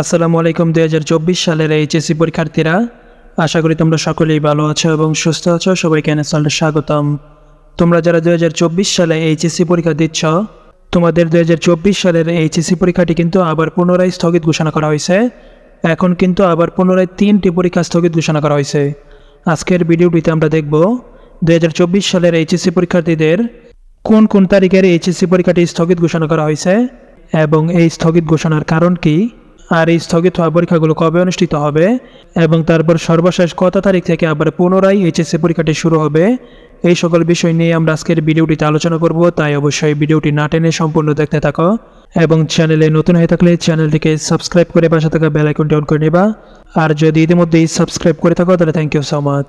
আসসালামু আলাইকুম, দুই হাজার চব্বিশ সালের এইচএসসি পরীক্ষার্থীরা। আশা করি তোমরা সকলেই ভালো আছো এবং সুস্থ আছো। সবাইকে চ্যানেলে স্বাগতম। তোমরা যারা দুই হাজার চব্বিশ সালে এইচএসসি পরীক্ষা দিচ্ছ, তোমাদের দুই হাজার চব্বিশ সালের এইচএসসি পরীক্ষাটি কিন্তু আবার পুনরায় স্থগিত ঘোষণা করা হয়েছে। এখন কিন্তু আবার পুনরায় তিনটি পরীক্ষা স্থগিত ঘোষণা করা হয়েছে। আজকের ভিডিওটিতে আমরা দেখব দুই হাজার চব্বিশ সালের এইচএসসি পরীক্ষার্থীদের কোন কোন তারিখের এইচএসসি পরীক্ষাটি স্থগিত ঘোষণা করা হয়েছে এবং এই স্থগিত ঘোষণার কারণ কি। আর এই স্থগিত হওয়া পরীক্ষাগুলো কবে অনুষ্ঠিত হবে? এবং তারপর সর্বশেষ কত তারিখ থেকে আবার পুনরায় এইচএসসি পরীক্ষাটি শুরু হবে? এই সকল বিষয় নিয়ে আমরা আজকের ভিডিওটিতে আলোচনা করব, তাই অবশ্যই ভিডিওটি না টেনে সম্পূর্ণ দেখতে থাকো। এবং চ্যানেলে নতুন হয়ে থাকলে চ্যানেলটিকে সাবস্ক্রাইব করে পাশে থাকা বেল আইকনটি অন করে নেবা। আর যদি ইতিমধ্যেই সাবস্ক্রাইব করে থাকো, তাহলে থ্যাংক ইউ সো মাচ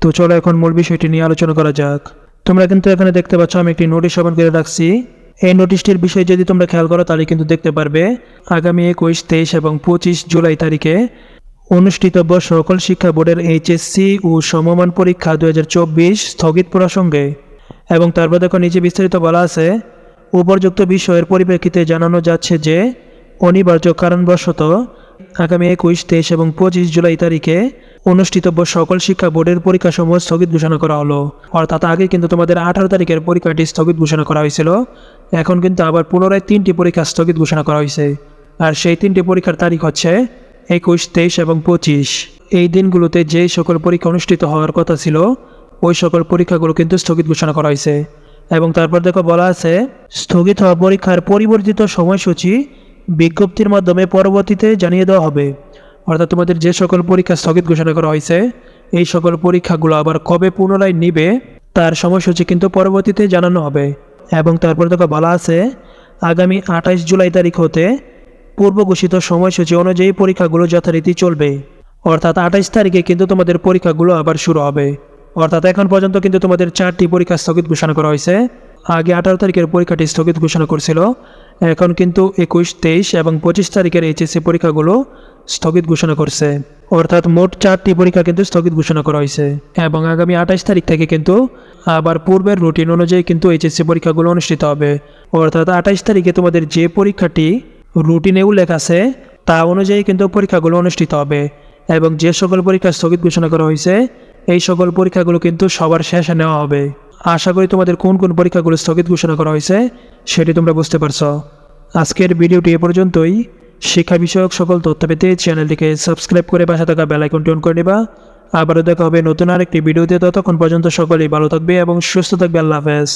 তো চলো এখন মূল বিষয়টি নিয়ে আলোচনা করা যাক। তোমরা কিন্তু এখানে দেখতে পাচ্ছ, আমি একটি নোটিশ ওপেন করে রাখছি। এই নোটিশটির বিষয়ে যদি তোমরা খেয়াল করো, তাহলে কিন্তু দেখতে পারবে আগামী একুশ, তেইশ এবং পঁচিশ জুলাই তারিখে অনুষ্ঠিতব্য সকল শিক্ষা বোর্ডের এইচএসসি ও সমমান পরীক্ষা দুই হাজার চব্বিশ স্থগিত প্রসঙ্গে। এবং তারপর দেখো নিচে বিস্তারিত বলা আছে, উপর্যুক্ত বিষয়ের পরিপ্রেক্ষিতে জানানো যাচ্ছে যে, অনিবার্য কারণবশত আগামী একুশ, তেইশ এবং পঁচিশ জুলাই তারিখে অনুষ্ঠিতব্য সকল শিক্ষা বোর্ডের পরীক্ষাসমূহ স্থগিত ঘোষণা করা হলো। অর্থাৎ আগে কিন্তু তোমাদের আঠারো তারিখের পরীক্ষাটি স্থগিত ঘোষণা করা হয়েছিল। এখন কিন্তু আবার পুনরায় তিনটি পরীক্ষা স্থগিত ঘোষণা করা হয়েছে। আর সেই তিনটি পরীক্ষার তারিখ হচ্ছে একুশ, তেইশ এবং পঁচিশ। এই দিনগুলোতে যে সকল পরীক্ষা অনুষ্ঠিত হওয়ার কথা ছিল, ওই সকল পরীক্ষাগুলো কিন্তু স্থগিত ঘোষণা করা হয়েছে। এবং তারপর দেখো বলা আছে, স্থগিত হওয়া পরীক্ষার পরিবর্তিত সময়সূচি বিজ্ঞপ্তির মাধ্যমে পরবর্তীতে জানিয়ে দেওয়া হবে। অর্থাৎ তোমাদের যে সকল পরীক্ষা স্থগিত ঘোষণা করা হয়েছে, এই সকল পরীক্ষাগুলো আবার কবে পুনরায় নিবে, তার সময়সূচি কিন্তু পরবর্তীতে জানানো হবে। এবং তারপর দেখো বলা আছে, আগামী আঠাশ জুলাই তারিখ হতে পূর্ব ঘোষিত সময়সূচি অনুযায়ী পরীক্ষাগুলো যথারীতি চলবে। অর্থাৎ আঠাশ তারিখে কিন্তু তোমাদের পরীক্ষাগুলো আবার শুরু হবে। অর্থাৎ এখন পর্যন্ত কিন্তু তোমাদের চারটি পরীক্ষা স্থগিত ঘোষণা করা হয়েছে। আগে আঠারো তারিখের পরীক্ষাটি স্থগিত ঘোষণা করছিল। এখন কিন্তু একুশ, তেইশ এবং পঁচিশ তারিখের এইচএসসি পরীক্ষাগুলো স্থগিত ঘোষণা করছে। অর্থাৎ মোট চারটি পরীক্ষা কিন্তু স্থগিত ঘোষণা করা হয়েছে। এবং আগামী আঠাশ তারিখ থেকে কিন্তু আবার পূর্বের রুটিন অনুযায়ী কিন্তু এইচএসসি পরীক্ষাগুলো অনুষ্ঠিত হবে। অর্থাৎ আঠাশ তারিখে তোমাদের যে পরীক্ষাটি রুটিনে উল্লেখ আছে, তা অনুযায়ী কিন্তু পরীক্ষাগুলো অনুষ্ঠিত হবে। এবং যে সকল পরীক্ষা স্থগিত ঘোষণা করা হয়েছে, এই সকল পরীক্ষাগুলো কিন্তু সবার শেষে নেওয়া হবে। আশা করি তোমাদের কোন কোন পরীক্ষাগুলো স্থগিত ঘোষণা করা হয়েছে সেটি তোমরা বুঝতে পারছ। আজকের ভিডিওটি এ পর্যন্তই। শিক্ষা বিষয়ক সকল তথ্য পেতে চ্যানেলটিকে সাবস্ক্রাইব করে পাশে থাকা বেলাইকনটি অন করে নেবা। আবারও দেখা হবে নতুন আরেকটি ভিডিওতে। ততক্ষণ পর্যন্ত সকলেই ভালো থাকবে এবং সুস্থ থাকবে। আল্লাহ হাফেজ।